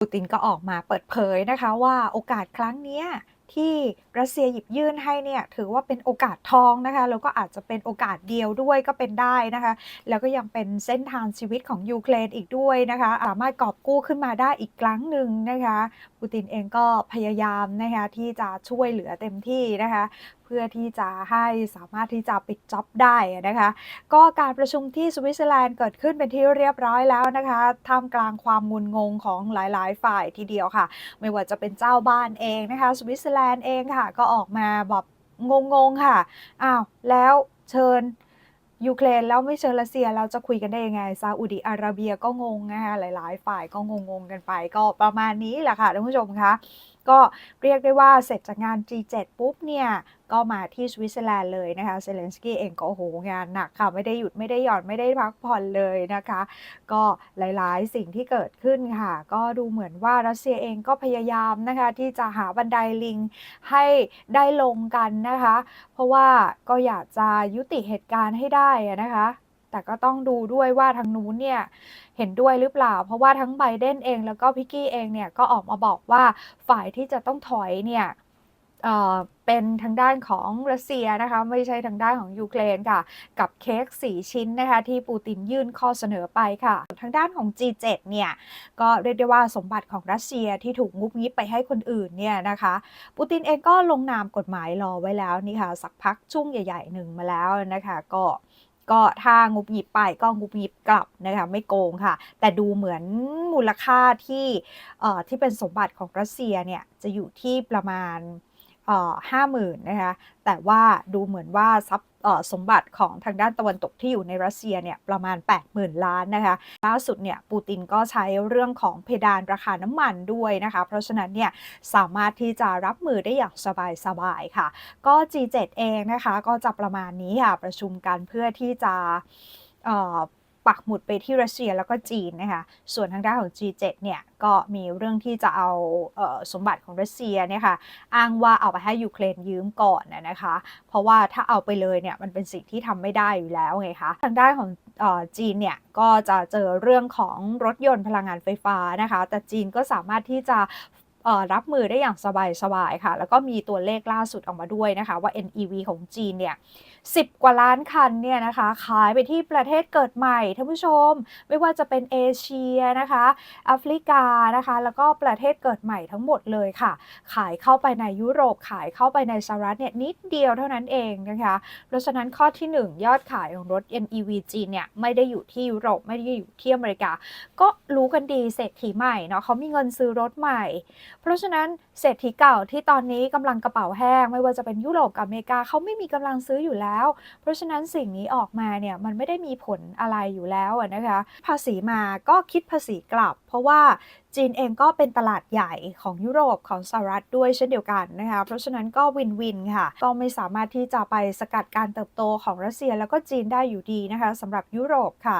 ปูตินก็ออกมาเปิดเผยนะคะว่าโอกาสครั้งนี้ ที่รัสเซียหยิบยื่นให้เนี่ยถือว่าเป็นโอกาสทองนะคะแล้วก็อาจจะเป็นโอกาสเดียวด้วยก็เป็นได้นะคะแล้วก็ยังเป็นเส้นทางชีวิตของยูเครนอีกด้วยนะคะสามารถกอบกู้ขึ้นมาได้อีกครั้งหนึ่งนะคะปูตินเองก็พยายามนะคะที่จะช่วยเหลือเต็มที่นะคะเพื่อที่จะให้สามารถที่จะปิดจ็อบได้นะคะ ก็การประชุมที่สวิตเซอร์แลนด์เกิดขึ้นเป็นที่เรียบร้อยแล้วนะคะท่ามกลางความงุนงงของหลาย ๆ ฝ่ายทีเดียวค่ะ ไม่ว่าจะเป็นเจ้าบ้านเองนะคะสวิตเซอร์แลนด์เองค่ะ ก็ออกมาแบบงงๆค่ะ อ้าว แล้วเชิญยูเครนแล้วไม่เชิญรัสเซียเราจะคุยกันได้ยังไงซาอุดิอาระเบียก็งงนะคะหลาย ๆ ฝ่ายก็งงๆกันไปก็ประมาณนี้แหละค่ะท่านผู้ชมคะก็เรียกได้ว่าเสร็จจากงาน G7 ปุ๊บเนี่ย ก็มาที่สวิตเซอร์แลนด์เลยนะคะ เซเลนสกี้เองก็โอ้โหงานหนักค่ะ ไม่ได้หยุดไม่ได้หย่อนไม่ได้พักผ่อนเลยนะคะ ก็หลายๆสิ่งที่เกิดขึ้นค่ะ ก็ดูเหมือนว่ารัสเซียเองก็พยายามนะคะ ที่จะหาบันไดลิงให้ได้ลงกันนะคะ เพราะว่าก็อยากจะยุติเหตุการณ์ให้ได้นะคะ แต่ก็ต้องดูด้วยว่าทางนู้นเนี่ยเห็นด้วยหรือเปล่า เพราะว่าทั้งไบเดนเองแล้วก็พิกกี้เองเนี่ยก็ออกมาบอกว่าฝ่ายที่จะต้องถอยเนี่ยเเป็นทางด้านของรัสเซียนะคะไม่ใช่ทางด้านของยูเครนค่ะ กับเค้กสี่ชิ้นนะคะที่ปูตินยื่นข้อเสนอไปค่ะ ทางด้านของ G7 เนี่ยก็เรียกได้ว่าสมบัติของรัสเซียที่ถูกงุบงิบไปให้คนอื่นเนี่ยนะคะปูตินเองก็ลงนามกฎหมายรอไว้แล้วนี่ค่ะสักพักช่วงใหญ่ๆหนึ่งมาแล้วนะคะก็ ก็ถ้างุบหยิบไปก็งุบหยิบกลับนะคะไม่โกงค่ะ แต่ดูเหมือนมูลค่าที่เอ่อที่เป็นสมบัติของรัสเซียเนี่ยจะอยู่ที่ประมาณ ห้าหมื่นนะคะแต่ว่าดูเหมือนว่าทรัพย์สมบัติของทางด้านตะวันตกที่อยู่ในรัสเซียเนี่ยประมาณ 80,000 ล้านนะคะล่าสุดเนี่ยปูตินก็ใช้เรื่องของเพดานราคาน้ำมันด้วยนะคะ เพราะฉะนั้นเนี่ยสามารถที่จะรับมือได้อย่างสบายๆค่ะ ก็ G7 เองนะคะก็จะประมาณนี้ค่ะประชุมกันเพื่อที่จะ ปักหมุดไปที่รัสเซียแล้วก็จีนนะคะ ส่วนทางด้านของ G7 เนี่ยก็มีเรื่องที่จะเอาเออสมบัติของรัสเซียเนี่ยค่ะอ้างว่าเอาไปให้ยูเครนยืมก่อนนะนะคะ เพราะว่าถ้าเอาไปเลยเนี่ยมันเป็นสิ่งที่ทำไม่ได้อยู่แล้วไงคะ ทางด้านของออจีนเนี่ยก็จะเจอเรื่องของรถยนต์พลังงานไฟฟ้านะคะ แต่จีนก็สามารถที่จะ รับมือได้อย่างสบายๆค่ะ แล้วก็มีตัวเลขล่าสุดออกมาด้วยนะคะ ว่า NEV ของจีนเนี่ย10 กว่าล้านคันเนี่ยนะคะ ขายไปที่ประเทศเกิดใหม่ท่านผู้ชม ไม่ว่าจะเป็นเอเชียนะคะแอฟริกานะคะ แล้วก็ประเทศเกิดใหม่ทั้งหมดเลยค่ะ ขายเข้าไปในยุโรปขายเข้าไปในสหรัฐเนี่ยนิดเดียวเท่านั้นเองนะคะเพราะฉะนั้นข้อที่ 1 ยอดขายของรถ NEV จีนเนี่ยไม่ได้อยู่ที่ยุโรปไม่ได้อยู่ที่อเมริกา ก็รู้กันดีเศรษฐีใหม่เนาะเขามีเงินซื้อรถใหม่เพราะฉะนั้นเศรษฐีเก่าที่ตอนนี้กำลังกระเป๋าแห้ง ไม่ว่าจะเป็นยุโรปกับอเมริกาเขาไม่มีกำลังซื้ออยู่แล้ว เพราะฉะนั้นสิ่งนี้ออกมาเนี่ยมันไม่ได้มีผลอะไรอยู่แล้วนะคะภาษีมาก็คิดภาษีกลับ เพราะว่าจีนเองก็เป็นตลาดใหญ่ของยุโรปของสหรัฐด้วยเช่นเดียวกันนะคะเพราะฉะนั้นก็วินวินค่ะ ก็ไม่สามารถที่จะไปสกัดการเติบโตของรัสเซียแล้วก็จีนได้อยู่ดีนะคะสำหรับยุโรปค่ะ